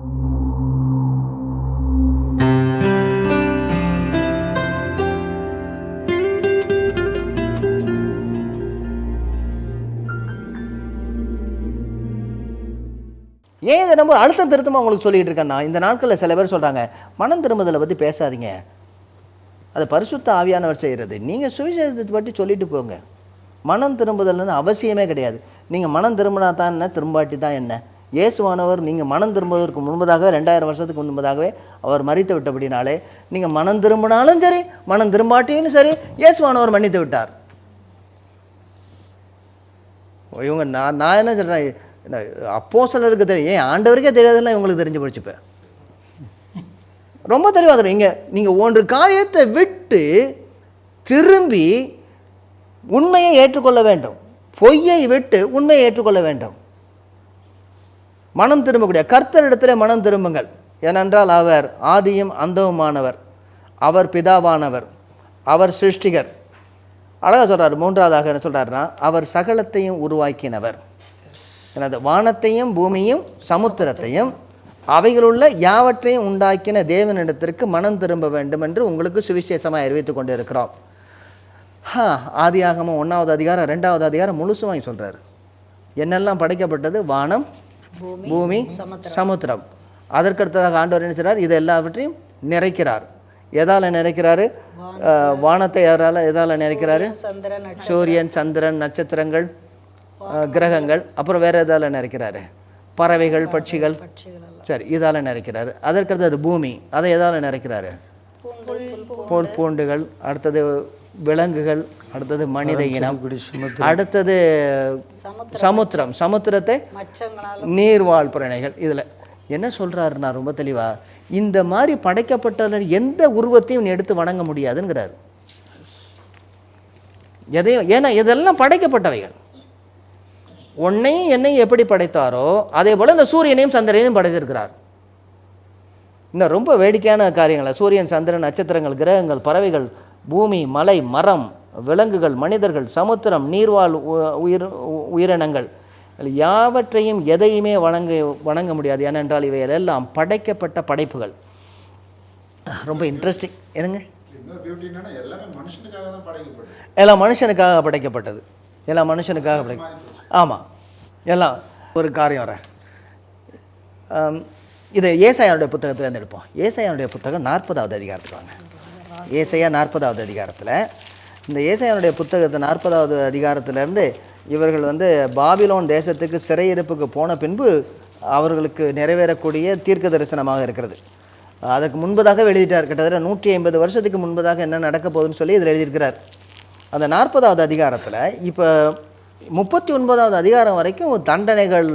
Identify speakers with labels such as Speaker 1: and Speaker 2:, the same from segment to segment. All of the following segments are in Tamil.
Speaker 1: ஏன் இதை நம்ம அழுத்தம் திருத்தமாக உங்களுக்கு சொல்லிட்டு இருக்கேன்னா இந்த நாட்களில் சில பேர் சொல்கிறாங்க மனம் திரும்புதலை பற்றி பேசாதீங்க. அது பரிசுத்த ஆவியானவர் செய்கிறது நீங்கள் சுவிசேஷத்தை பற்றி சொல்லிட்டு போங்க. மனம் திரும்புதல்னு அவசியமே கிடையாது. நீங்கள் மனம் திரும்பினா தான் என்ன திரும்பாட்டி தான் என்ன. இயேசுவானவர் நீங்கள் மனம் திரும்புவதற்கு முன்பதாக ரெண்டாயிரம் வருஷத்துக்கு முன்பதாகவே அவர் மறித்து விட்டபடினாலே நீங்கள் மனம் திரும்பினாலும் சரி மனம் திரும்பாட்டியும் சரி இயேசுவானவர் மன்னித்து விட்டார். இவங்க நான் நான் என்ன சொல்கிறேன் அப்போ சிலருக்கு தெரியும் ஏன் ஆண்டவருக்கே தெரியாதெல்லாம் இவங்களுக்கு தெரிஞ்சு போச்சு ரொம்ப தெளிவாக தெரியும் இங்கே நீங்கள் ஒன்று காரியத்தை விட்டு திரும்பி உண்மையை ஏற்றுக்கொள்ள வேண்டும். பொய்யை விட்டு உண்மையை ஏற்றுக்கொள்ள வேண்டும். மனம் திரும்பக்கூடிய கர்த்தரிடத்தில் மனம் திரும்புங்கள். ஏனென்றால் அவர் ஆதியும் அந்தவுமானவர். அவர் பிதாவானவர். அவர் சிருஷ்டிகர். அழகாக சொல்கிறார் மூன்றாவதாக என்ன சொல்கிறாருன்னா அவர் சகலத்தையும் உருவாக்கினவர். எனது வானத்தையும் பூமியும் சமுத்திரத்தையும் அவைகளுள்ள யாவற்றையும் உண்டாக்கின தேவனிடத்திற்கு மனம் திரும்ப வேண்டும் என்று உங்களுக்கு சுவிசேஷமாக அறிவித்துக் கொண்டு இருக்கிறோம் ஹா ஆதியாகமும் ஒன்றாவது அதிகாரம் ரெண்டாவது அதிகாரம் முழுசுமாய் சொல்கிறார் என்னெல்லாம் படைக்கப்பட்டது? வானம் பூமி சமுத்திரம். அதற்கடுத்ததாக ஆண்டவர் என்ன செய்றார்? இது எல்லாவற்றையும் நிறைக்கிறார். எதால நிறைக்கிறாரு? வானத்தை யாரால எதால நிறைக்கிறாரு? சூரியன் சந்திரன் நட்சத்திரங்கள் கிரகங்கள். அப்புறம் வேற எதால நிறைக்கிறாரு? பறவைகள் பட்சிகள். சரி இதால நிறைக்கிறாரு. அதற்கடுத்தது பூமி. அதை எதால நிறைக்கிறாரு? போல் பூண்டுகள். அடுத்தது விலங்குகள் அடுத்தது மனித இனம் அடுத்தது சமுத்திரம் சமுத்திரத்தை நீர்வாழ் பிராணிகள். இதில் என்ன சொல்றாருன்னா ரொம்ப தெளிவா இந்த மாதிரி படைக்கப்பட்ட எந்த உருவத்தையும் நீ எடுத்து வணங்க முடியாதுங்கிறார். எதையும் ஏன்னா இதெல்லாம் படைக்கப்பட்டவைகள். உன்னையும் என்னையும் எப்படி படைத்தாரோ அதே போல இந்த சூரியனையும் சந்திரனையும் படைத்திருக்கிறார். இன்னும் ரொம்ப வேடிக்கையான காரியங்கள்? சூரியன் சந்திரன் நட்சத்திரங்கள் கிரகங்கள் பறவைகள் பூமி மலை மரம் விலங்குகள் மனிதர்கள் சமுத்திரம் நீர்வாழ் உயிர் உயிரினங்கள். யாவற்றையும் எதையுமே வணங்க வணங்க முடியாது. ஏனென்றால் இவை எல்லாம் படைக்கப்பட்ட படைப்புகள். ரொம்ப இன்ட்ரெஸ்டிங் என்னங்க?
Speaker 2: எல்லாமே மனுஷனுக்காக படைக்கப்பட்டது.
Speaker 1: எல்லாம் மனுஷனுக்காக படை ஆமாம் எல்லாம் ஒரு காரியம் ஆம், இது ஏசாயானுடைய புத்தகத்திலேருந்து எடுப்போம். ஏசாயானுடைய புத்தகம் நாற்பதாவது அதிகாரத்தில் வாங்க. ஏசையா நாற்பதாவது அதிகாரத்தில். இந்த ஏசையானுடைய புத்தகத்தை நாற்பதாவது அதிகாரத்திலேருந்து இவர்கள் வந்து பாபிலோன் தேசத்துக்கு சிறையிருப்புக்கு போன பின்பு அவர்களுக்கு நிறைவேறக்கூடிய தீர்க்க தரிசனமாக இருக்கிறது. அதற்கு முன்பதாக எழுதிட்டார். கிட்டத்தட்ட நூற்றி ஐம்பது வருஷத்துக்கு முன்பதாக என்ன நடக்க போகுதுன்னு சொல்லி இதில் எழுதியிருக்கிறார். அந்த நாற்பதாவது அதிகாரத்தில் இப்போ முப்பத்தி ஒன்பதாவது அதிகாரம் வரைக்கும் தண்டனைகள்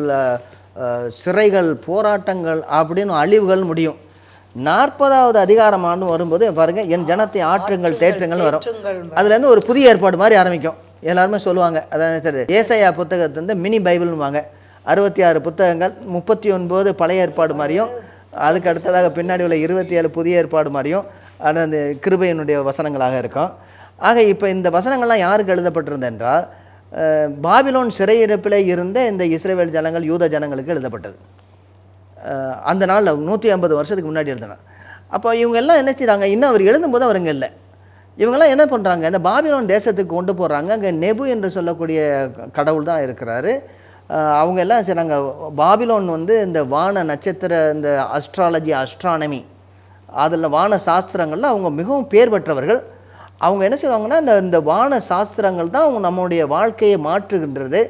Speaker 1: சிறைகள் போராட்டங்கள் அப்படின்னு அழிவுகள் முடியும். நாற்பதாவது அதிகாரம் ஆண்டு வரும்போது பாருங்க என் ஜனத்தை ஆற்றுங்கள் தேற்றுங்கள் வரும். அதுலேருந்து ஒரு புதிய ஏற்பாடு மாதிரி ஆரம்பிக்கும். எல்லாருமே சொல்லுவாங்க அதான் ஏசையா புத்தகத்தை வந்து மினி பைபிள்னுவாங்க. அறுபத்தி ஆறு புத்தகங்கள் முப்பத்தி ஒன்பது பழைய ஏற்பாடு மாதிரியும் அதுக்கு அடுத்ததாக பின்னாடி உள்ள இருபத்தி ஏழு புதிய ஏற்பாடு மாதிரியும் அது அந்த கிருபையினுடைய வசனங்களாக இருக்கும். ஆக இப்போ இந்த வசனங்கள்லாம் யாருக்கு எழுதப்பட்டிருந்தது என்றால் பாபிலோன் சிறையிருப்பில் இருந்த இந்த இஸ்ரேல் ஜனங்கள் யூத ஜனங்களுக்கு எழுதப்பட்டது. அந்த நாளில் நூற்றி ஐம்பது வருஷத்துக்கு முன்னாடி எழுதினார் அப்போ இவங்க எல்லாம் என்ன செய்கிறாங்க இன்னும் அவர் எழுதும்போது அவருங்க இல்லை. இவங்கெல்லாம் என்ன பண்ணுறாங்க இந்த பாபிலோன் தேசத்துக்கு கொண்டு போகிறாங்க அங்கே நெபு என்று சொல்லக்கூடிய கடவுள் தான் இருக்கிறாரு. அவங்க எல்லாம் செய்கிறாங்க பாபிலோன் வந்து இந்த வான நட்சத்திர இந்த அஸ்ட்ராலஜி அஸ்ட்ரானமி அதில் வான சாஸ்திரங்களில் அவங்க மிகவும் பேர் பெற்றவர்கள். அவங்க என்ன செய்வாங்கன்னா இந்த இந்த வான சாஸ்திரங்கள் தான் அவங்க நம்முடைய வாழ்க்கையை மாற்றுகின்றது.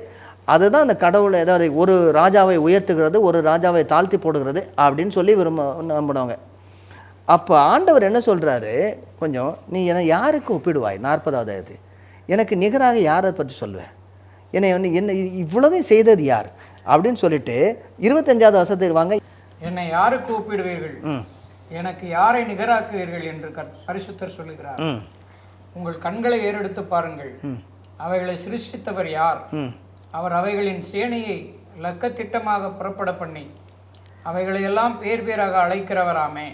Speaker 1: அதுதான் அந்த கடவுளை ஏதாவது ஒரு ராஜாவை உயர்த்துகிறது ஒரு ராஜாவை தாழ்த்தி போடுகிறது அப்படின்னு சொல்லி விரும்ப நம்பினவங்க. அப்போ ஆண்டவர் என்ன சொல்கிறாரு கொஞ்சம் நீ என்னை யாருக்கு ஒப்பிடுவாய்? நாற்பதாவது இது எனக்கு நிகராக யாரை பற்றி சொல்லுவேன்? என்னை வந்து என்ன இவ்வளோதையும் செய்தது யார்? அப்படின்னு சொல்லிட்டு இருபத்தஞ்சாவது வருஷத்துக்கு வாங்க.
Speaker 3: என்னை யாருக்கு ஒப்பிடுவீர்கள்?
Speaker 1: ம்.
Speaker 3: எனக்கு யாரை நிகராக்குவீர்கள் என்று பரிசுத்தர் சொல்லுகிறார். உங்கள் கண்களை ஏறெடுத்து பாருங்கள். அவைகளை சிருஷ்டித்தவர் யார்?
Speaker 1: ம்.
Speaker 3: அவர் அவைகளின் சேனையை லக்கத்திட்டமாக புறப்பட பண்ணி அவைகளையெல்லாம் பேர் பேராக அழைக்கிறவராமே.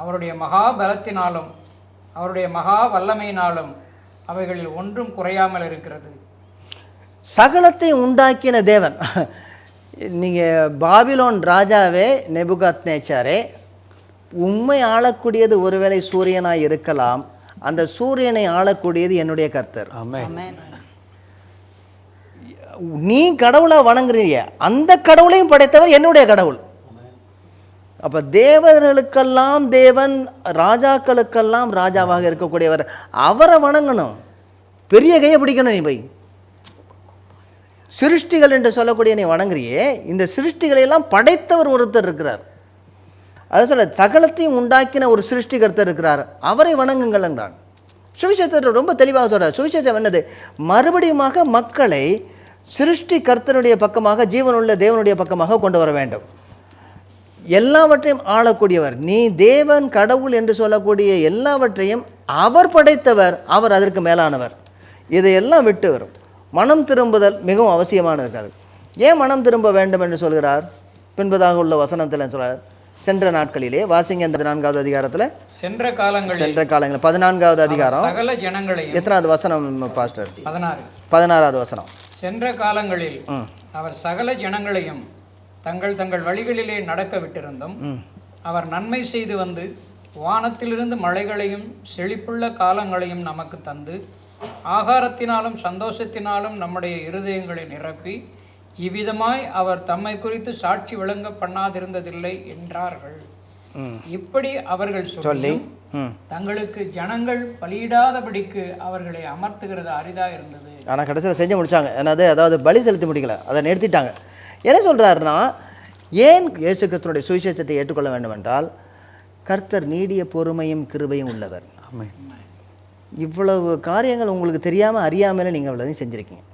Speaker 3: அவருடைய மகா பலத்தினாலும் அவருடைய மகா வல்லமையினாலும் அவைகளில் ஒன்றும் குறையாமல் இருக்கிறது.
Speaker 1: சகலத்தை உண்டாக்கின தேவன். நீங்கள் பாபிலோன் ராஜாவே நெபுகாத் நேச்சாரே உண்மை ஆளக்கூடியது ஒருவேளை சூரியனாய் இருக்கலாம். அந்த சூரியனை ஆளக்கூடியது என்னுடைய கர்த்தர்.
Speaker 4: ஆமென்.
Speaker 1: நீ கடவுளை வணங்குறீங்க. அந்த கடவுளையும் படைத்தவர் என்னுடைய கடவுள். அப்ப தேவர்களுக்கெல்லாம் தேவன் ராஜாக்களுக்கெல்லாம் ராஜாவாக இருக்கக்கூடியவர். அவரை வணங்கணும். பெரிய கையை பிடிக்கணும் நீ போய். சிருஷ்டிகள் என்று சொல்லக்கூடிய நீ வணங்குறியே. இந்த சிருஷ்டிகளை எல்லாம் படைத்தவர் ஒருத்தர் இருக்கிறார். அது சொல்ல சகலத்தையும் உண்டாக்கின ஒரு சிருஷ்டிகர்த்தர் இருக்கிறார். அவரை வணங்குங்கள் என்றான். சுவிசேஷத்தில் ரொம்ப தெளிவாக சொல்கிறார் சுவிசேஷம் என்னது? மறுபடியுமாக மக்களை சிருஷ்டி கர்த்தனுடைய பக்கமாக ஜீவனுள்ள தேவனுடைய பக்கமாக கொண்டு வர வேண்டும். எல்லாவற்றையும் ஆளக்கூடியவர் நீ தேவன் கடவுள் என்று சொல்லக்கூடிய எல்லாவற்றையும் அவர் படைத்தவர் அவர் அதற்கு மேலானவர். இதையெல்லாம் விட்டு வரும். மனம் திரும்புதல் மிகவும் அவசியமானது. இருக்கிறது ஏன் மனம் திரும்ப வேண்டும் என்று சொல்கிறார்? பின்பதாக உள்ள வசனத்தில் சொல்றார். சென்ற நாட்களிலே வாசிங்க இந்த நான்காவது அதிகாரத்தில்.
Speaker 3: சென்ற காலங்களில்.
Speaker 1: சென்ற காலங்களில் பதினான்காவது அதிகாரம்.
Speaker 3: சகல
Speaker 1: எத்தனாவது வசனம் பாஸ்டர்?
Speaker 3: பதினாறு.
Speaker 1: பதினாறாவது வசனம்.
Speaker 3: சென்ற காலங்களில். அவர் சகல ஜனங்களையும் தங்கள் தங்கள் வழிகளிலே நடக்க விட்டிருந்தும் அவர் நன்மை செய்து வந்து வானத்திலிருந்து மழைகளையும் செழிப்புள்ள காலங்களையும் நமக்கு தந்து ஆகாரத்தினாலும் சந்தோஷத்தினாலும் நம்முடைய இருதயங்களை நிரப்பி இவ்விதமாய் அவர் தம்மை குறித்து சாட்சி விளங்க பண்ணாதிருந்ததில்லை என்றார்கள் இப்படி அவர்கள்
Speaker 1: சொல்லி
Speaker 3: தங்களுக்கு ஜனங்கள் பலியிடாதபடிக்கு அவர்களை அமர்த்துகிறது அரிதா இருந்தது.
Speaker 1: ஆனால் கடைசியில் செஞ்சு முடிச்சாங்க. என்னது அதாவது பலி செலுத்தி முடிக்கல. அதை நிறுத்திட்டாங்க. என்ன சொல்கிறாருன்னா ஏன் இயேசு கிறிஸ்துனுடைய சுவிசேஷத்தை ஏற்றுக்கொள்ள வேண்டும் என்றால் கர்த்தர் நீடிய பொறுமையும் கிருபையும் உள்ளவர்.
Speaker 4: ஆமென்.
Speaker 1: இவ்வளவு காரியங்கள் உங்களுக்கு தெரியாமல் அறியாமலே நீங்கள் இவ்வளோதையும் செஞ்சுருக்கீங்க.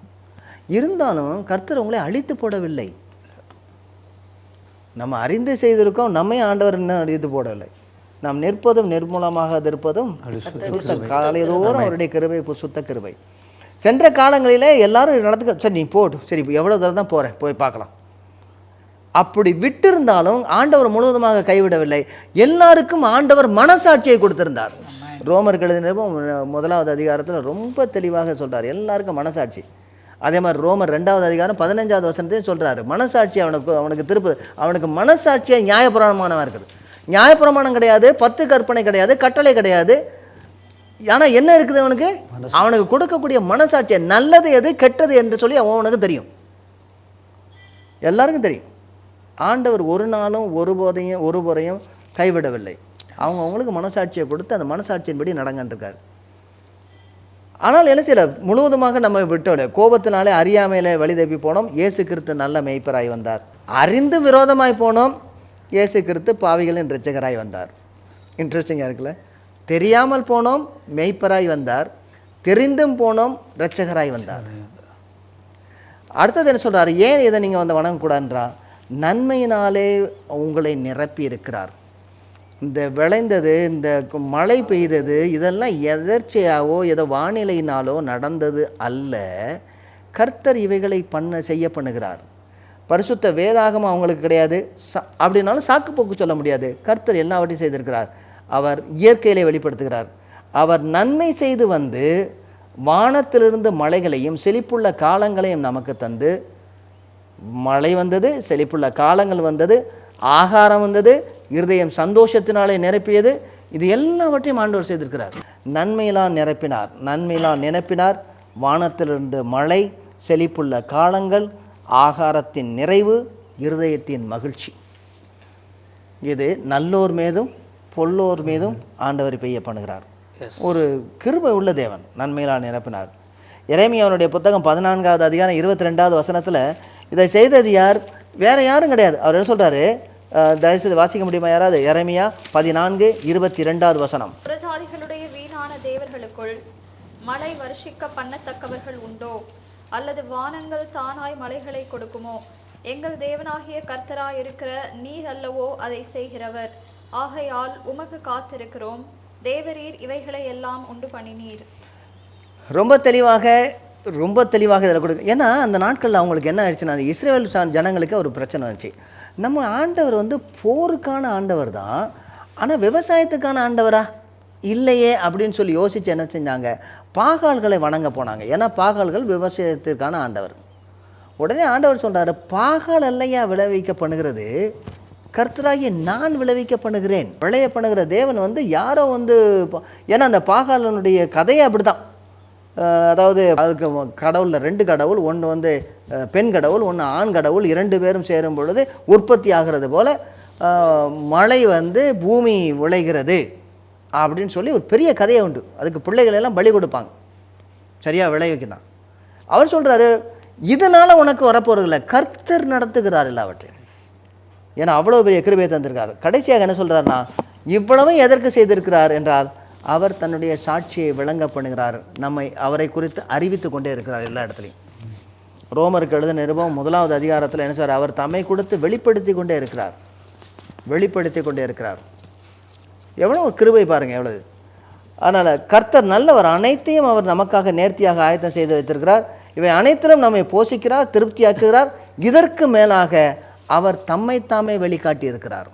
Speaker 1: இருந்தாலும் கர்த்தர் உங்களை அழித்து போடவில்லை. நம்ம அறிந்து செய்திருக்கோம் நம்மை ஆண்டவர் இன்னும் அழித்து போடவில்லை நாம் நிற்பதும் நிர்மூலமாக இருப்பதும் காலையதோறும் அவருடைய கிருபை சுத்த கிருபை. சென்ற காலங்களிலே எல்லாரும் நடத்துக்க சரி நீ போட்டு சரி எவ்வளோ தூரம் தான் போகிறேன் போய் பார்க்கலாம். அப்படி விட்டிருந்தாலும் ஆண்டவர் முழுவதுமாக கைவிடவில்லை. எல்லாருக்கும் ஆண்டவர் மனசாட்சியை கொடுத்திருந்தார். ரோமர்கள் முதலாவது அதிகாரத்தில் ரொம்ப தெளிவாக சொல்றார். எல்லாருக்கும் மனசாட்சி. அதே மாதிரி ரோமர் ரெண்டாவது அதிகாரம் பதினஞ்சாவது வசனத்தையும் சொல்றாரு. மனசாட்சி அவனுக்கு அவனுக்கு திருப்பு அவனுக்கு மனசாட்சியாக நியாயப்பிரமாணமாக இருக்குது. நியாயப்பிரமாணம் கிடையாது பத்து கற்பனை கிடையாது கட்டளை கிடையாது. ஆனால் என்ன இருக்குது அவனுக்கு? அவனுக்கு கொடுக்கக்கூடிய மனசாட்சியை நல்லது எது கெட்டது என்று சொல்லி அவனுக்கு தெரியும். எல்லாருக்கும் தெரியும். ஆண்டவர் ஒரு நாளும் ஒருபோதையும் ஒருபுறையும் கைவிடவில்லை. அவங்க அவங்களுக்கு மனசாட்சியை கொடுத்து அந்த மனசாட்சியின்படி நடங்கன்றிருக்காரு. ஆனால் என்ன செய்யல? முழுவதுமாக நம்ம விட்டோட கோபத்தினாலே அறியாமையில் வழி தப்பி போனோம். இயேசு கிறிஸ்து நல்ல மெய்ப்பராய் வந்தார். அறிந்து விரோதமாய் போனோம். இயேசு கிறிஸ்து பாவிகளின் இரட்சகராய் வந்தார். இன்ட்ரெஸ்டிங்காக இருக்குல்ல? தெரியாமல் போனோம். மெய்ப்பராய் வந்தார். தெரிந்தும் போனோம். ரட்சகராய் வந்தார். அடுத்தது என்ன சொல்கிறார் ஏன் இதை நீங்கள் வந்து வணங்கக்கூடாதுன்றா? நன்மையினாலே உங்களை நிரப்பி இருக்கிறார். இந்த விளைந்தது இந்த மழை பெய்தது இதெல்லாம் எதர்ச்சியாவோ ஏதோ வானிலையினாலோ நடந்தது அல்ல. கர்த்தர் இவைகளை பண்ண செய்ய பண்ணுகிறார். பரிசுத்த வேதாகமம் அவங்களுக்கு கிடையாது. சா- அப்படின்னாலும் சாக்கு போக்கு சொல்ல முடியாது. கர்த்தர் எல்லாவற்றையும் செய்திருக்கிறார். அவர் இயற்கையிலே வெளிப்படுத்துகிறார். அவர் நன்மை செய்து வந்து வானத்திலிருந்து மலைகளையும் செழிப்புள்ள காலங்களையும் நமக்கு தந்து மழை வந்தது செழிப்புள்ள காலங்கள் வந்தது ஆகாரம் வந்தது இருதயம் சந்தோஷத்தினாலே நிரப்பியது. இது எல்லாவற்றையும் ஆண்டவர் செய்திருக்கிறார். நன்மையிலாம் நிரப்பினார். நன்மையிலாம் நிரப்பினார். வானத்திலிருந்து மழை செழிப்புள்ள காலங்கள் ஆகாரத்தின் நிறைவு இருதயத்தின் மகிழ்ச்சி. இது நல்லோர் மீதும் பொல்லோர் மீதும் ஆண்டவர் பெய்ய பண்ணுகிறார் ஒரு கிருபை உள்ள தேவன் நன்மையிலால் நிரப்பினார். இறைமையாவுடைய புத்தகம் பதினான்காவது அதிகாரம் இருபத்தி ரெண்டாவது வசனத்தில் இதை செய்தது யார்? வேற யாரும் கிடையாது. அவர் என்ன சொல்றாரு? அஹ், தயவுசெய்து வாசிக்க முடியுமா யாராவது? இறைமையா பதினான்கு இருபத்தி ரெண்டாவது வசனம்.
Speaker 5: புறஜாதிகளுடைய வீணான தேவர்களுக்குள் மழை வருஷிக்க பண்ணத்தக்கவர்கள் உண்டோ? அல்லது வானங்கள் தானாய் மலைகளை கொடுக்குமோ? எங்கள் தேவனாகிய கர்த்தராய் இருக்கிற நீர் அல்லவோ அதை செய்கிறவர். ஆகையால் உமக்கு காத்திருக்கிறோம். தேவரீர் இவைகளை எல்லாம் உண்டு பண்ணினீர்.
Speaker 1: ரொம்ப தெளிவாக ரொம்ப தெளிவாக இதில் கொடுக்கு ஏன்னா அந்த நாட்களில் அவங்களுக்கு என்ன ஆயிடுச்சுன்னா அந்த இஸ்ரேல் ஜனங்களுக்கு ஒரு பிரச்சனை வந்துச்சு. நம்ம ஆண்டவர் வந்து போருக்கான ஆண்டவர் தான் ஆனால் விவசாயத்துக்கான ஆண்டவரா? இல்லையே அப்படின்னு சொல்லி யோசித்து என்ன செஞ்சாங்க? பாகால்களை வணங்க போனாங்க. ஏன்னா பாகால்கள் விவசாயத்திற்கான ஆண்டவர். உடனே ஆண்டவர் சொல்கிறாரு பாகால் அல்லையா விளைவிக்க பண்ணுகிறது கர்த்தராகி நான் விளைவிக்க பண்ணுகிறேன் விளைய பண்ணுகிற தேவன் வந்து யாரோ வந்து ஏன்னா அந்த பாகாலனுடைய கதையை அப்படி தான் அதாவது அதுக்கு கடவுளில் ரெண்டு கடவுள் ஒன்று வந்து பெண் கடவுள் ஒன்று ஆண் கடவுள் இரண்டு பேரும் சேரும் பொழுது உற்பத்தி ஆகிறது போல் மழை வந்து பூமி விளைகிறது அப்படின்னு சொல்லி ஒரு பெரிய கதையை உண்டு. அதுக்கு பிள்ளைகளெல்லாம் பலி கொடுப்பாங்க. சரியாக விளைவிக்கணும். அவர் சொல்கிறாரு இதனால் உனக்கு வரப்போகிறதில்ல கர்த்தர் நடத்துகிறார் எல்லாவற்றையும். ஏன்னா அவ்வளோ பெரிய கிருபையை தந்திருக்கார். கடைசியாக என்ன சொல்கிறாருன்னா இவ்வளவும் எதற்கு செய்திருக்கிறார்? என்றால் அவர் தன்னுடைய சாட்சியை விளங்க பண்ணுகிறார். நம்மை அவரை குறித்து அறிவித்து கொண்டே இருக்கிறார் எல்லா இடத்துலையும். ரோமருக்கு எழுத நிருபம் முதலாவது அதிகாரத்தில் என்ன சொல்றார்? அவர் தம்மை கொடுத்து வெளிப்படுத்தி கொண்டே இருக்கிறார். வெளிப்படுத்தி கொண்டே இருக்கிறார். எவ்வளோ ஒரு கிருபை பாருங்கள் எவ்வளவு. அதனால் கர்த்தர் நல்லவர் அனைத்தையும் அவர் நமக்காக நேர்த்தியாக ஆயத்தம் செய்து வைத்திருக்கிறார். இவை அனைத்திலும் நம்மை போஷிக்கிறார் திருப்தியாக்குகிறார். இதற்கு மேலாக அவர் தம்மை தாமே வெளிக்காட்டி இருக்கிறார்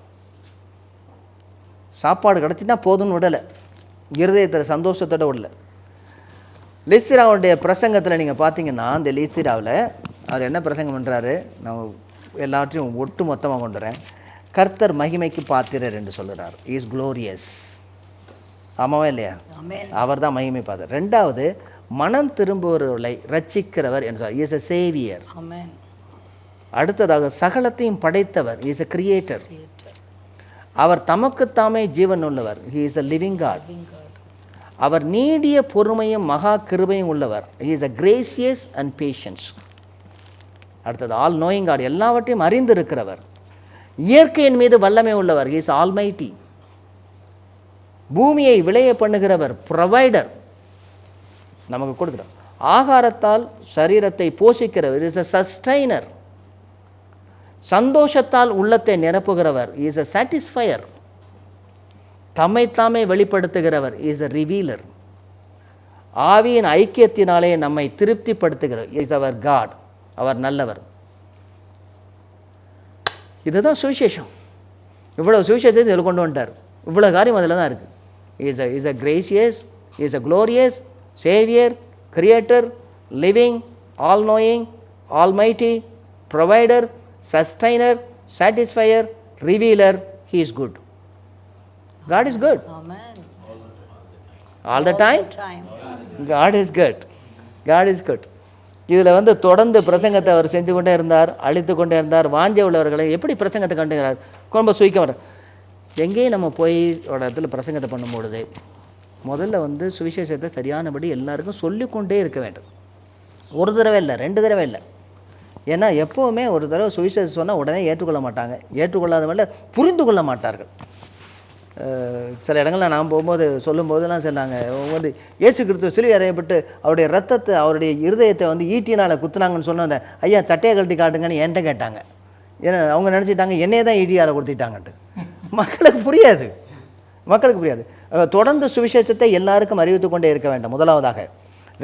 Speaker 1: சாப்பாடு கிடச்சின்னா போதும்னு விடலை. இருதயத்தில் சந்தோஷத்தோட விடல. லிஸ்திராவுடைய பிரசங்கத்தில் நீங்கள் பார்த்தீங்கன்னா அந்த லிஸ்திராவில் அவர் என்ன பிரசங்கம் பண்ணுறாரு நான் எல்லாத்தையும் ஒட்டு மொத்தமாக கொண்டு வரேன். கர்த்தர் மகிமைக்கு பாத்திரர் என்று சொல்லுறார். Is glorious. ஆமாவா இல்லையா? அவர் தான் மகிமை பாத்திரர் ரெண்டாவது மனம் திரும்புவர்களை ரட்சிக்கிறவர் என்று இஸ் a சேவியர். அடுத்ததாக சகலத்தையும் படைத்தவர். இஸ் a கிரியேட்டர் அவர் தமக்குத்தாமே ஜீவன் உள்ளவர். He is a living God அவர் நீடிய பொறுமையும் மகா கிருபையும் உள்ளவர். Is a gracious and patience அடுத்தது ஆல் நோயிங் காட் எல்லாவற்றையும் அறிந்திருக்கிறவர். இயற்கையின் மீது வல்லமை உள்ளவர். இஸ் ஆல்மைட்டி பூமியை விளைய பண்ணுகிறவர் ப்ரொவைடர் நமக்கு கொடுக்குறார் ஆகாரத்தால் சரீரத்தை போஷிக்கிறவர். இஸ் அ சஸ்டைனர் சந்தோஷத்தால் உள்ளத்தை நிரப்புகிறவர். இஸ் அ சாட்டிஸ்ஃபயர் தம்மைத்தாமே வெளிப்படுத்துகிறவர் இஸ் அ ரிவீலர் ஆவியின் ஐக்கியத்தினாலே நம்மை திருப்திப்படுத்துகிறவர். இஸ் அவர் காட் அவர் நல்லவர். இதுதான் சுவிசேஷம். இவ்வளோ சுவிசேஷத்தை இதில் கொண்டு வந்துட்டார். இவ்வளோ காரியம் அதில் தான் இருக்குது is a is a gracious is a glorious saviour creator living all knowing almighty provider sustainer satisfier revealer he is good God is good
Speaker 4: Amen.
Speaker 1: The time
Speaker 4: Time.
Speaker 1: God is good God is good இதில் வந்து தொடர்ந்து பிரசங்கத்தை அவர் செஞ்சு கொண்டே இருந்தார் அழித்து கொண்டே இருந்தார் வாஞ்ச உள்ளவர்களை எப்படி பிரசங்கத்தை கண்டுகிறார்? ரொம்ப சுயிக்க எங்கேயும் நம்ம போய் ஒரு இடத்துல பிரசங்கத்தை பண்ணும்பொழுது முதல்ல வந்து சுவிசேஷத்தை சரியானபடி எல்லாருக்கும் சொல்லிக்கொண்டே இருக்க வேண்டும். ஒரு தடவை இல்லை ரெண்டு தடவை இல்லை. ஏன்னா எப்போவுமே ஒரு தடவை சுவிசேஷம் சொன்னால் உடனே ஏற்றுக்கொள்ள மாட்டாங்க. ஏற்றுக்கொள்ளாதவங்கள புரிந்து கொள்ள மாட்டார்கள். சில இடங்களில் நான் போகும்போது சொல்லும்போதெல்லாம் சொன்னாங்க. அவங்க வந்து இயேசு கிறிஸ்து சிலுவை அறையப்பட்டு அவருடைய ரத்தத்தை அவருடைய இருதயத்தை வந்து ஈட்டினால் குத்துனாங்கன்னு சொன்ன ஐயா சட்டையை கழட்டி காட்டுங்கன்னு என்கிட்ட கேட்டாங்க. ஏன்னா அவங்க நினச்சிட்டாங்க என்னையே தான் ஈடியால் கொடுத்துட்டாங்கன்ட்டு. மக்களுக்கு புரியாது. மக்களுக்கு புரியாது. தொடர்ந்து சுவிசேஷத்தை எல்லாருக்கும் அறிவித்து கொண்டே இருக்க வேண்டும். முதலாவதாக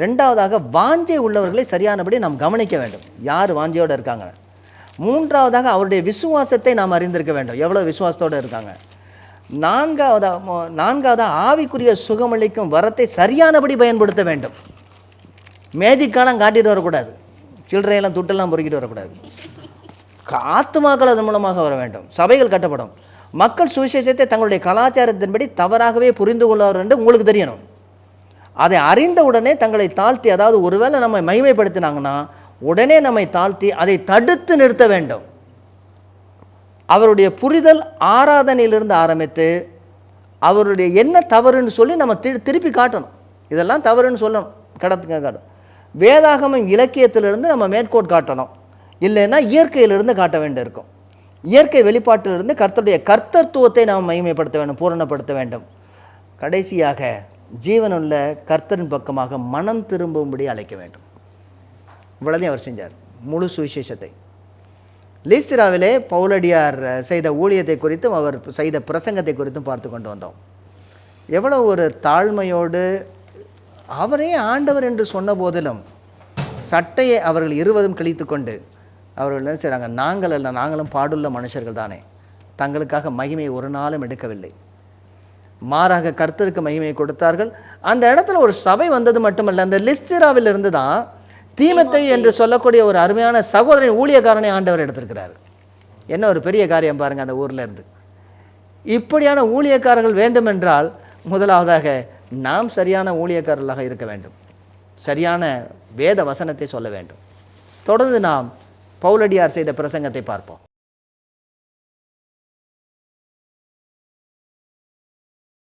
Speaker 1: ரெண்டாவதாக வாஞ்சை உள்ளவர்களை சரியானபடி நாம் கவனிக்க வேண்டும். யார் வாஞ்சையோடு இருக்காங்க? மூன்றாவதாக அவருடைய விசுவாசத்தை நாம் அறிந்திருக்க வேண்டும். எவ்வளோ விசுவாசத்தோடு இருக்காங்க? நான்காவதா நான்காவது நான்காவதாக ஆவிக்குரிய சுகமளிக்கும் வரத்தை சரியானபடி பயன்படுத்த வேண்டும். மேஜிக்காலாம் காட்டிட்டு வரக்கூடாது. சில்லறையெல்லாம் துட்டெல்லாம் பொறுக்கிட்டு வரக்கூடாது. ஆத்துமாக்கள் அதன் மூலமாக வர வேண்டும். சபைகள் கட்டப்படும். மக்கள் சுவிசேஷத்தை தங்களுடைய கலாச்சாரத்தின்படி தவறாகவே புரிந்து கொள்வார் என்று உங்களுக்கு தெரியணும். அதை அறிந்த உடனே தங்களை தாழ்த்தி அதாவது ஒருவேளை நம்மை மகிமைப்படுத்தினாங்கன்னா உடனே நம்மை தாழ்த்தி அதை தடுத்து நிறுத்த வேண்டும். அவருடைய புரிதல் ஆராதனையிலிருந்து ஆரம்பித்து அவருடைய என்ன தவறுன்னு சொல்லி நம்ம திரு திருப்பி காட்டணும். இதெல்லாம் தவறுன்னு சொல்லணும். கடத்துங்க காட்டணும் வேதாகமம் இலக்கியத்திலிருந்து நம்ம மேற்கோட் காட்டணும். இல்லைன்னா இயற்கையிலிருந்து காட்ட வேண்டியிருக்கும். இயற்கை வெளிப்பாட்டிலிருந்து கர்த்தருடைய கர்த்தத்துவத்தை நாம் மகிமைப்படுத்த வேண்டும் பூரணப்படுத்த வேண்டும். கடைசியாக ஜீவனுள்ள கர்த்தரின் பக்கமாக மனம் திரும்பும்படி அழைக்க வேண்டும். இவ்வளதையும் அவர் செஞ்சார். முழு சுவிசேஷத்தை. லீஸ்திராவிலே பவுலடியார் செய்த ஊழியத்தை குறித்தும் அவர் செய்த பிரசங்கத்தை குறித்தும் பார்த்து கொண்டு வந்தோம். எவ்வளோ ஒரு தாழ்மையோடு அவரே ஆண்டவர் என்று சொன்ன போதிலும் சட்டையை அவர்கள் இருவதும் கிழித்து கொண்டு அவர்கள் என்ன செய்கிறாங்க நாங்கள் அல்ல நாங்களும் பாடுள்ள மனுஷர்கள் தானே. தங்களுக்காக மகிமையை ஒரு நாளும் எடுக்கவில்லை. மாறாக கர்த்தருக்கு மகிமையை கொடுத்தார்கள். அந்த இடத்துல ஒரு சபை வந்தது மட்டுமல்ல அந்த லிஸ்திராவிலிருந்து தான் தீமத்தை என்று சொல்லக்கூடிய ஒரு அருமையான சகோதரன் ஊழியக்காரனை ஆண்டவர் எடுத்திருக்கிறார். என்ன ஒரு பெரிய காரியம் பாருங்கள் அந்த ஊரில் இருந்து. இப்படியான ஊழியக்காரர்கள் வேண்டுமென்றால் முதலாவதாக நாம் சரியான ஊழியக்காரர்களாக இருக்க வேண்டும். சரியான வேத வசனத்தை சொல்ல வேண்டும். தொடர்ந்து நாம் பவுலடியார் செய்த பிரசங்கத்தை பார்ப்போம்.